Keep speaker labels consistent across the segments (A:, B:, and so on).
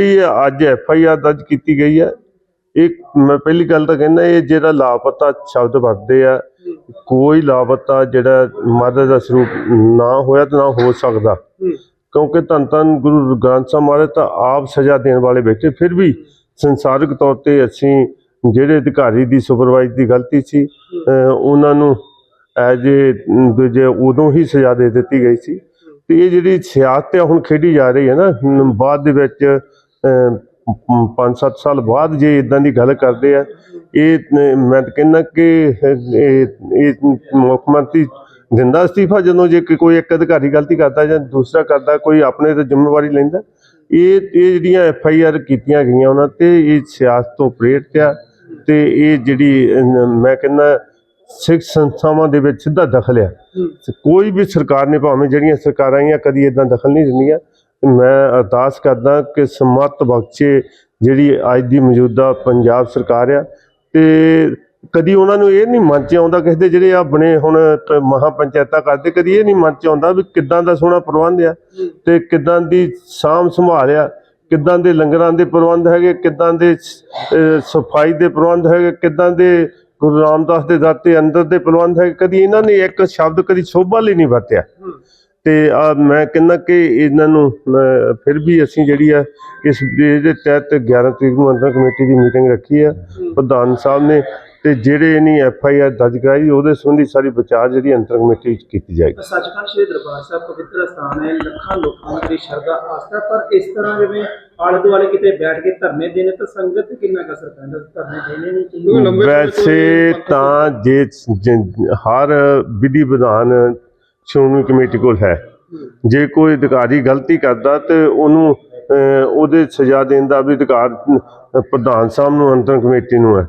A: ਜਿਹੜੀ ਅੱਜ F I R ਦਰਜ ਕੀਤੀ ਗਈ ਹੈ ਇਹ ਮੈਂ ਪਹਿਲੀ ਗੱਲ ਤਾਂ ਕਹਿੰਦਾ ਇਹ ਜਿਹੜਾ ਲਾਪਤਾ ਸ਼ਬਦ ਵਰਤਦੇ ਆ ਕੋਈ ਲਾਪਤਾ ਜਿਹੜਾ ਮਦਦ ਦਾ ਸਰੂਪ ਨਾ ਹੋਇਆ ਤੇ ਨਾ ਹੋ ਸਕਦਾ। ਕਿਉਂਕਿ ਧੰਨ ਧੰਨ ਗੁਰੂ ਗ੍ਰੰਥ ਸਾਹਿਬ ਮਹਾਰਾਜ ਤਾਂ ਆਪ ਸਜ਼ਾ ਦੇਣ ਵਾਲੇ ਬੈਠੇ ਫਿਰ ਵੀ ਸੰਸਾਰਿਕ ਤੌਰ ਤੇ ਅਸੀਂ ਜਿਹੜੇ ਅਧਿਕਾਰੀ ਦੀ ਸੁਪਰਵਾਈਜ਼ ਦੀ ਗਲਤੀ ਸੀ ਉਹਨਾਂ ਨੂੰ ਐਜ ਦੂਜੇ ਉਦੋਂ ਹੀ ਸਜ਼ਾ ਦੇ ਦਿੱਤੀ ਗਈ ਸੀ। ਤੇ ਇਹ ਜਿਹੜੀ ਸਿਆਸਤ ਹੈ ਹੁਣ ਖੇਡੀ ਜਾ ਰਹੀ ਹੈ ਨਾ ਬਾਅਦ ਦੇ ਵਿੱਚ 5-7 ਸਾਲ ਬਾਅਦ ਜੇ ਇਦਾਂ ਦੀ ਗੱਲ ਕਰਦੇ ਆ ਇਹ ਮੈਂ ਤਾਂ ਕਹਿੰਦਾ ਕਿ ਇਹ ਮੁੱਖ ਮੰਤਰੀ ਦਿੰਦਾ ਅਸਤੀਫਾ ਜਦੋਂ ਜੇ ਕੋਈ ਇੱਕ ਅਧਿਕਾਰੀ ਗਲਤੀ ਕਰਦਾ ਜਾਂ ਦੂਸਰਾ ਕਰਦਾ ਕੋਈ ਆਪਣੇ ਤੇ ਜ਼ਿੰਮੇਵਾਰੀ ਲੈਂਦਾ। ਇਹ ਇਹ ਜਿਹੜੀਆਂ ਐਫ ਆਈ ਆਰ ਕੀਤੀਆਂ ਗਈਆਂ ਉਹਨਾਂ ਤੇ ਇਹ ਸਿਆਸਤ ਤੋਂ ਪ੍ਰੇਰਿਤ ਆ ਤੇ ਇਹ ਜਿਹੜੀ ਮੈਂ ਕਹਿੰਦਾ ਸਿੱਖ ਸੰਸਥਾਵਾਂ ਦੇ ਵਿੱਚ ਸਿੱਧਾ ਦਖਲ ਆ। ਕੋਈ ਵੀ ਸਰਕਾਰ ਨੇ ਭਾਵੇਂ ਜਿਹੜੀਆਂ ਸਰਕਾਰਾਂ ਆਈਆਂ ਕਦੀ ਇਦਾਂ ਦਖਲ ਨਹੀਂ ਦਿੰਦੀਆਂ। ਮੈਂ ਅਰਦਾਸ ਕਰਦਾ ਕਿ ਸਮਤ ਬਖਸ਼ੇ ਜਿਹੜੀ ਅੱਜ ਦੀ ਮੌਜੂਦਾ ਪੰਜਾਬ ਸਰਕਾਰ ਆ। ਤੇ ਕਦੀ ਉਹਨਾਂ ਨੂੰ ਇਹ ਨਹੀਂ ਮਨ ਚ ਆਉਂਦਾ ਕਿਸੇ ਦੇ ਜਿਹੜੇ ਆ ਬਣੇ ਹੁਣ ਮਹਾ ਪੰਚਾਇਤਾਂ ਕਰਦੇ, ਕਦੀ ਇਹ ਨਹੀਂ ਮਨ ਚ ਆਉਂਦਾ ਵੀ ਕਿੱਦਾਂ ਦਾ ਸੋਹਣਾ ਪ੍ਰਬੰਧ ਆ ਤੇ ਕਿੱਦਾਂ ਦੀ ਸਾਂਭ ਸੰਭਾਲ ਆ, ਕਿੱਦਾਂ ਦੇ ਲੰਗਰਾਂ ਦੇ ਪ੍ਰਬੰਧ ਹੈਗੇ, ਕਿੱਦਾਂ ਦੇ ਸਫ਼ਾਈ ਦੇ ਪ੍ਰਬੰਧ ਹੈਗੇ, ਕਿੱਦਾਂ ਦੇ ਗੁਰੂ ਰਾਮਦਾਸ ਦੇ ਦਰ ਤੇ ਅੰਦਰ ਦੇ ਪ੍ਰਬੰਧ ਹੈਗੇ। ਕਦੀ ਇਹਨਾਂ ਨੇ ਇੱਕ ਸ਼ਬਦ ਕਦੀ ਸੋਭਾ ਲਈ ਨਹੀਂ ਵਰਤਿਆ। ਤੇ ਆ ਮੈਂ ਕਹਿੰਦਾ ਕਿ ਇਹਨਾਂ ਨੂੰ ਫਿਰ ਵੀ ਅਸੀਂ ਜਿਹੜੀ ਆ ਇਸ ਦੇ ਤਹਿਤ 11 ਤਰੀਕ ਨੂੰ ਅੰਦਰ ਕਮੇਟੀ ਦੀ ਮੀਟਿੰਗ ਰੱਖੀ ਆ ਪ੍ਰਧਾਨ ਸਾਹਿਬ ਨੇ ਤੇ ਜਿਹੜੇ ਇਹਨੀ ਐਫ ਆਈ ਆਰ ਦਰਜ ਕਰਾਈ ਉਹਦੇ ਸੰਬੰਧੀ ਸਾਰੀ ਵਿਚਾਰ ਜਿਹੜੀ ਅੰਤਰ ਕਮੇਟੀ ਵਿੱਚ ਕੀਤੀ ਜਾਏਗੀ।
B: ਸੱਚਖੰਡ ਸ਼੍ਰੀ ਦਰਬਾਰ ਸਾਹਿਬ ਪਵਿੱਤਰ ਸਥਾਨ ਹੈ ਲੱਖਾਂ ਲੋਕਾਂ ਦੀ ਸ਼ਰਧਾ ਆਸਥਾ ਪਰ ਇਸ ਤਰ੍ਹਾਂ ਜਿਵੇਂ ਆਲੇ ਦੁਆਲੇ ਕਿਤੇ ਬੈਠ ਕੇ ਧਰਨੇ ਦੇਣੇ ਤਾਂ ਸੰਗਤ ਤੇ ਕਿੰਨਾ ਕੁ ਅਸਰ ਪੈਂਦਾ ਧਰਨੇ ਦੇਣੇ ਨਹੀਂ ਚਾਹੀਦੇ
A: ਵੈਸੇ ਤਾਂ ਜੇ ਜ- ਹਰ ਵਿਧੀ ਵਿਧਾਨ ਸ਼੍ਰੋਮਣੀ ਕਮੇਟੀ ਕੋਲ ਹੈ। ਜੇ ਕੋਈ ਅਧਿਕਾਰੀ ਗਲਤੀ ਕਰਦਾ ਤੇ ਉਹਨੂੰ ਉਹਦੇ ਸਜ਼ਾ ਦੇਣ ਦਾ ਵੀ ਅਧਿਕਾਰ ਪ੍ਰਧਾਨ ਸਾਹਿਬ ਨੂੰ, ਅੰਤਰ ਕਮੇਟੀ ਨੂੰ ਹੈ।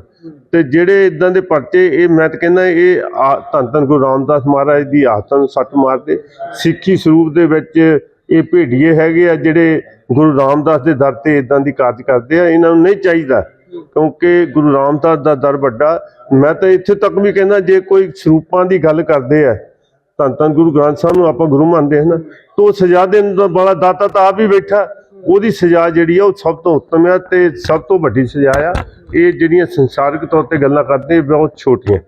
A: ਤੇ ਜਿਹੜੇ ਇਦਾਂ ਦੇ ਪਰਚੇ, ਇਹ ਮੈਂ ਤਾਂ ਕਹਿੰਦਾ ਇਹ ਆ- ਧੰਨ ਧੰਨ ਗੁਰੂ ਰਾਮਦਾਸ ਮਹਾਰਾਜ ਦੀ ਆਸਤਾਂ ਨੂੰ ਸੱਟ ਮਾਰਦੇ। ਸਿੱਖੀ ਸਰੂਪ ਦੇ ਵਿੱਚ ਇਹ ਭੇਡੀਏ ਹੈਗੇ ਆ ਜਿਹੜੇ ਗੁਰੂ ਰਾਮਦਾਸ ਦੇ ਦਰ ਤੇ ਇਦਾਂ ਦੀ ਕਾਰਜ ਕਰਦੇ ਆ, ਇਹਨਾਂ ਨੂੰ ਨਹੀਂ ਚਾਹੀਦਾ। ਕਿਉਂਕਿ ਗੁਰੂ ਰਾਮਦਾਸ ਦਾ ਦਰ ਵੱਡਾ। ਮੈਂ ਤਾਂ ਇੱਥੇ ਤੱਕ ਵੀ ਕਹਿੰਦਾ, ਜੇ ਕੋਈ ਸਰੂਪਾਂ ਦੀ ਗੱਲ ਕਰਦੇ ਆ ਧੰਨ ਧੰਨ ਗੁਰੂ ਗ੍ਰੰਥ ਸਾਹਿਬ ਨੂੰ ਆਪਾਂ ਗੁਰੂ ਮੰਨਦੇ ਹਾਂ ਨਾ, ਤਾਂ ਉਹ ਸਜ਼ਾ ਦੇਣ ਦਾ ਬੜਾ ਦਾਤਾ ਤਾਂ ਆਪ ਹੀ ਬੈਠਾ। ਉਹਦੀ ਸਜ਼ਾ ਜਿਹੜੀ ਆ ਉਹ ਸਭ ਤੋਂ ਉੱਤਮ ਆ ਤੇ ਸਭ ਤੋਂ ਵੱਡੀ ਸਜ਼ਾ ਆ। ਇਹ ਜਿਹੜੀਆਂ ਸੰਸਾਰਿਕ ਤੌਰ ਤੇ ਗੱਲਾਂ ਕਰਦੇ ਬਹੁਤ ਛੋਟੀਆਂ।